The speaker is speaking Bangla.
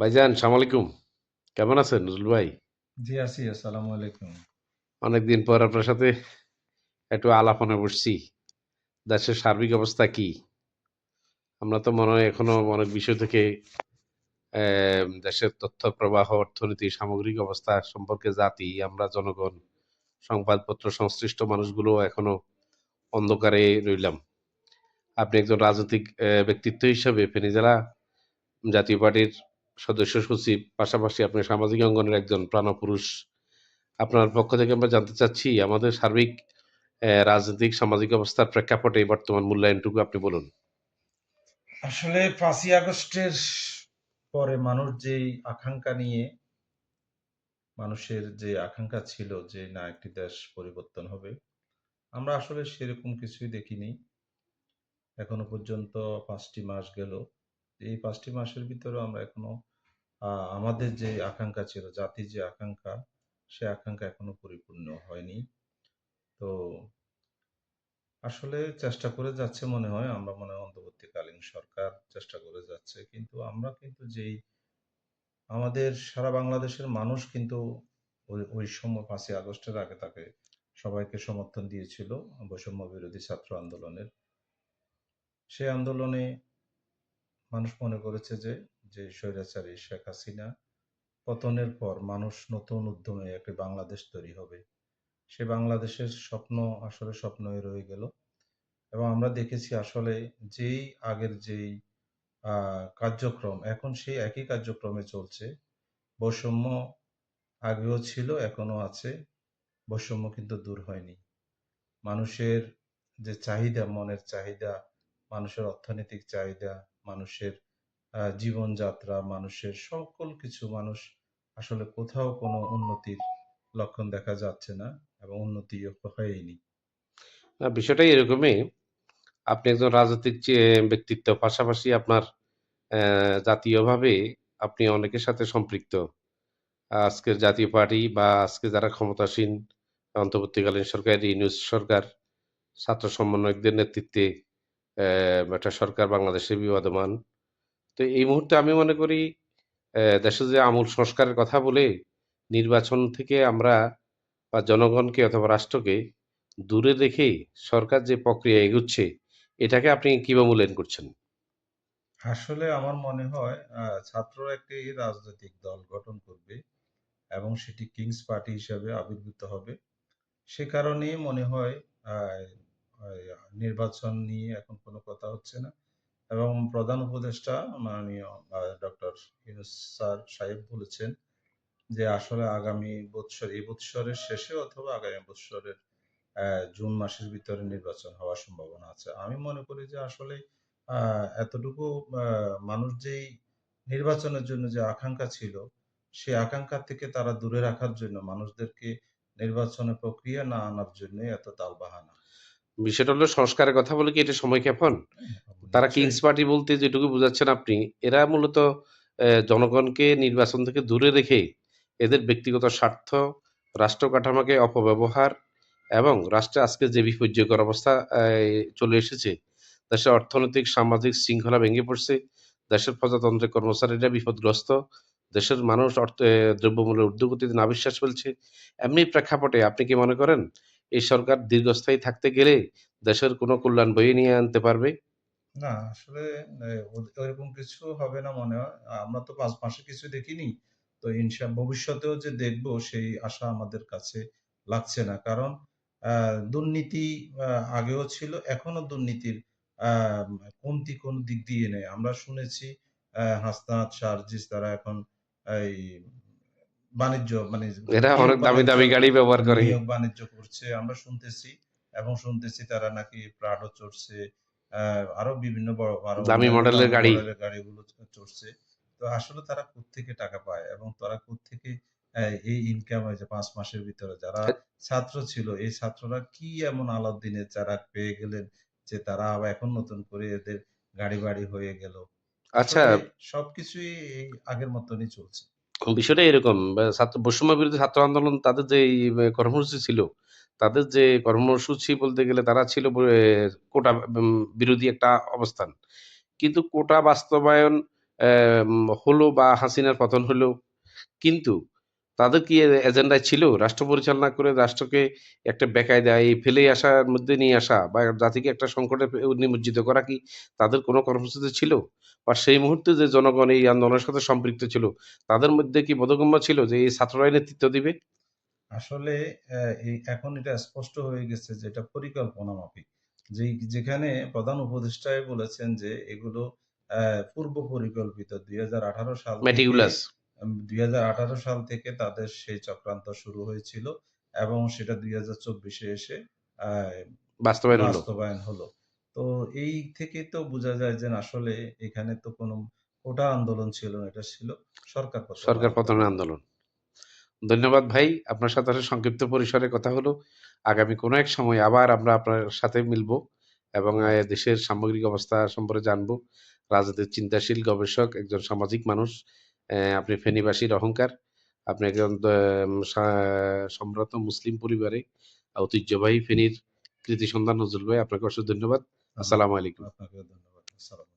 ভাইজান সালাম আলাইকুম। কেমন আছেন নজরুল ভাই? জি আছি আসসালামু আলাইকুম। অনেকদিন পর আপনার সাথে একটু আলাপনে বসছি দেশের সার্বিক অবস্থা কি? আমরা তো মনে হয় এখনও অনেক বিষয় থেকে দেশের তথ্য প্রবাহ অর্থনীতি সামগ্রিক অবস্থা সম্পর্কে জাতি আমরা জনগণ সংবাদপত্র সংশ্লিষ্ট মানুষগুলো এখনও অন্ধকারে রইলাম। আপনি একজন রাজনৈতিক ব্যক্তিত্ব হিসেবে ফেনী জেলা জাতীয় পার্টির সদস্য সচিব, পাশাপাশি আপনি সামাজিক অঙ্গনের একজন প্রাণপুরুষ। আপনার পক্ষ থেকে আমরা জানতে চাচ্ছি, আমাদের সার্বিক রাজনৈতিক, সামাজিক অবস্থার প্রেক্ষাপটে বর্তমান মূল্যায়নটুকু আপনি বলুন। আসলে পাঁচই আগস্টের পরে মানুষ যেই আকাঙ্ক্ষা নিয়ে, মানুষের যে আকাঙ্ক্ষা ছিল যে না, একটি দেশ পরিবর্তন হবে, আমরা আসলে সেরকম কিছুই দেখিনি। এখনও পর্যন্ত পাঁচটি মাস গেল। এই পাঁচটি মাসের ভিতরে আমরা এখনও আমাদের যে আকাঙ্ক্ষা ছিল, জাতির যে আকাঙ্ক্ষা, সে আকাঙ্ক্ষা এখনও পরিপূর্ণ হয়নি। তো আসলে চেষ্টা করে যাচ্ছে মনে হয়, আমরা মনে হয় অন্তর্বর্তীকালীন সরকার চেষ্টা করে যাচ্ছে, কিন্তু আমরা কিন্তু যেই আমাদের সারা বাংলাদেশের মানুষ কিন্তু ওই সময় পাঁচই আগস্টের আগে তাকে সবাইকে সমর্থন দিয়েছিল, বৈষম্য বিরোধী ছাত্র আন্দোলনের। সেই আন্দোলনে মানুষ মনে করেছে যে যে স্বৈরাচারী শেখ হাসিনা, পতনের পর মানুষ নতুন উদ্যমে একটি বাংলাদেশ তৈরি হবে। সে বাংলাদেশের স্বপ্ন আসলে স্বপ্নই রয়ে গেল। এবং আমরা দেখেছি আসলে যেই আগের যেই কার্যক্রম, এখন সেই একই কার্যক্রমে চলছে। বৈষম্য আগেও ছিল এখনও আছে। বৈষম্য কিন্তু দূর হয়নি। মানুষের যে চাহিদা, মনের চাহিদা, মানুষের অর্থনৈতিক চাহিদা, মানুষের জীবনযাত্রা মানুষের সকল কিছু মানুষ আসলে কোথাও কোনো উন্নতির লক্ষণ দেখা যাচ্ছে না এবং উন্নতি হয়নি। না, বিষয়টা এরকমই। আপনি একজন রাজনৈতিক ব্যক্তিত্ব পাশাপাশি আপনার জাতীয়ভাবে আপনি অনেকের সাথে সম্পৃক্ত। আজকের জাতীয় পার্টি বা আজকে যারা ক্ষমতাসীন অন্তর্বর্তীকালীন সরকার ইউনুস সরকার ছাত্র সমন্বয়কদের নেতৃত্বে একটা সরকার বাংলাদেশে বিবদমান। তো এই মুহূর্তে আমি মনে করি দেশে যে আমূল সংস্কারের কথা বলে নির্বাচন থেকে আমরা বা জনগণকে অথবা রাষ্ট্রকে দূরে রেখে সরকার যে প্রক্রিয়া এগুচ্ছে, এটাকে আপনি কীভাবে মূল্যায়ন করছেন? আসলে আমার মনে হয় ছাত্ররা একটি রাজনৈতিক দল গঠন করবে এবং সেটি কিংস পার্টি হিসাবে আবির্ভূত হবে। সে কারণেই মনে হয় নির্বাচন নিয়ে এখন কোনো কথা হচ্ছে না। এবং প্রধান উপদেষ্টা মাননীয় ডক্টর ইউনুস স্যার সাহেব বলেছেন যে আসলে আগামী বৎসর, এই বৎসরের শেষে অথবা আগামী বৎসরের জুন মাসের ভিতরে নির্বাচন হওয়ার সম্ভাবনা আছে। আমি মনে করি যে আসলে এতটুকু মানুষ যেই নির্বাচনের জন্য যে আকাঙ্ক্ষা ছিল, সেই আকাঙ্ক্ষা থেকে তারা দূরে রাখার জন্য মানুষদেরকে নির্বাচনের প্রক্রিয়া না আনার জন্য এত তালবাহানা। বিষয়টা হলো সংস্কারের কথা বলে কি এটা সময় ক্ষেপণ? তারা কিংস পার্টি বলতে যেটুকু বোঝাচ্ছেন আপনি, এরা মূলত জনগণকে নির্বাচন থেকে দূরে রেখে এদের ব্যক্তিগত স্বার্থ, রাষ্ট্র কাঠামোকে অপব্যবহার এবং রাষ্ট্রে আজকে যে বিপর্যয়কর অবস্থা চলে এসেছে দেশের অর্থনৈতিক, সামাজিক শৃঙ্খলা ভেঙে পড়ছে, দেশের প্রজাতন্ত্রের কর্মচারীরা বিপদগ্রস্ত, দেশের মানুষ অর্থ দ্রব্যমূল্যের ঊর্ধ্বগতিতে নাবিশ্বাস ফেলছে, এমনি প্রেক্ষাপটে আপনি কি মনে করেন এই সরকার দীর্ঘস্থায়ী থাকতে গেলে দেশের কোনো কল্যাণ বয়ে নিয়ে আনতে পারবে? না, আসলে ওরকম কিছু হবে না মনে হয়। আমরা তো পাঁচ মাসে কিছু দেখিনি। তো ইনশা, ভবিষ্যতেও যে দেখব, সেই আশা আমাদের কাছে লাগছে না। কারণ দুর্নীতি আগেও ছিল এখনও দুর্নীতির কমতি কোন দিক দিয়ে নেই। আমরা শুনেছি হাসনাত শারজিস তারা এখন এই বাণিজ্য মানে এরা অনেক দামি দামি গাড়ি ব্যবহার করে। বাণিজ্য করছে আমরা শুনতেছি এবং শুনতেছি তারা নাকি প্রাডো চড়ছে আরও বিভিন্ন বড় দামি মডেলের গাড়ি। গাড়িগুলো চড়ছে। তো আসলে তারা কোত্থেকে টাকা পায় এবং তারা কোত্থেকে এই ইনকাম হয়েছে পাঁচ মাসের ভিতরে যারা ছাত্র ছিল এই ছাত্ররা কি এমন আলাদিনের যারা পেয়ে গেলেন যে তারা আবার এখন নতুন করে এদের গাড়ি বাড়ি হয়ে গেল? আচ্ছা। সবকিছুই আগের মতনই চলছে। বিষয়টা এরকম? ছাত্র বৈষম্য বিরোধী ছাত্র আন্দোলন তাদের যে এই, কর্মসূচি ছিল তাদের যে কর্মসূচি বলতে গেলে তারা ছিল কোটা বিরোধী একটা অবস্থান। কিন্তু কোটা বাস্তবায়ন হলো বা হাসিনার পতন হলো। কিন্তু তাদের কি এজেন্ডায় ছিল? রাষ্ট্র পরিচালনা করে রাষ্ট্রকে একটা বেকায়দা এই ফেলে আসার মধ্যে নিয়ে আসা বা জাতিকে একটা সংকটে নিমজ্জিত করা কি তাদের কোনো কর্মসূচি ছিল? বা সেই মুহূর্তে যে জনগণ এই আন্দোলনের সাথে সম্পৃক্ত ছিল তাদের মধ্যে কি বোধগম্য ছিল যে এই ছাত্ররাই নেতৃত্ব দিবে? আসলে এই এখন এটা স্পষ্ট হয়ে গেছে যে এটা পরিকল্পনা মাফিক। যে যেখানে প্রধান উপদেষ্টায় বলেছেন যে এগুলো পূর্ব পরিকল্পিত দুই হাজার আঠারো সাল দুই আঠারো সাল থেকে তাদের সেই চক্রান্ত শুরু হয়েছিল এবং সেটা দুই হাজার চব্বিশে এসে বাস্তবায়ন হলো। বাস্তবায়ন হলো। তো এই থেকে তো বোঝা যায় যে আসলে এখানে তো কোনো কোটা আন্দোলন ছিল না এটা ছিল সরকার সরকার আন্দোলন। পতনের আন্দোলন। ধন্যবাদ ভাই আপনার সাথে সংক্ষিপ্ত পরিসরে কথা হলো। আগামী কোনো এক সময় আবার আমরা আপনার সাথে মিলবো এবং দেশের সামগ্রিক অবস্থা সম্পর্কে জানব। রাজনীতির চিন্তাশীল গবেষক একজন সামাজিক মানুষ আপনি ফেনীবাসীর অহংকার আপনি একজন আহ, সা- সম্ভ্রান্ত মুসলিম পরিবারে ঐতিহ্যবাহী ফেনীর কৃতি সন্তান নজরুল ভাই আপনাকে অসংখ্য ধন্যবাদ। আসসালামু আলাইকুম। আপনাকে ধন্যবাদ।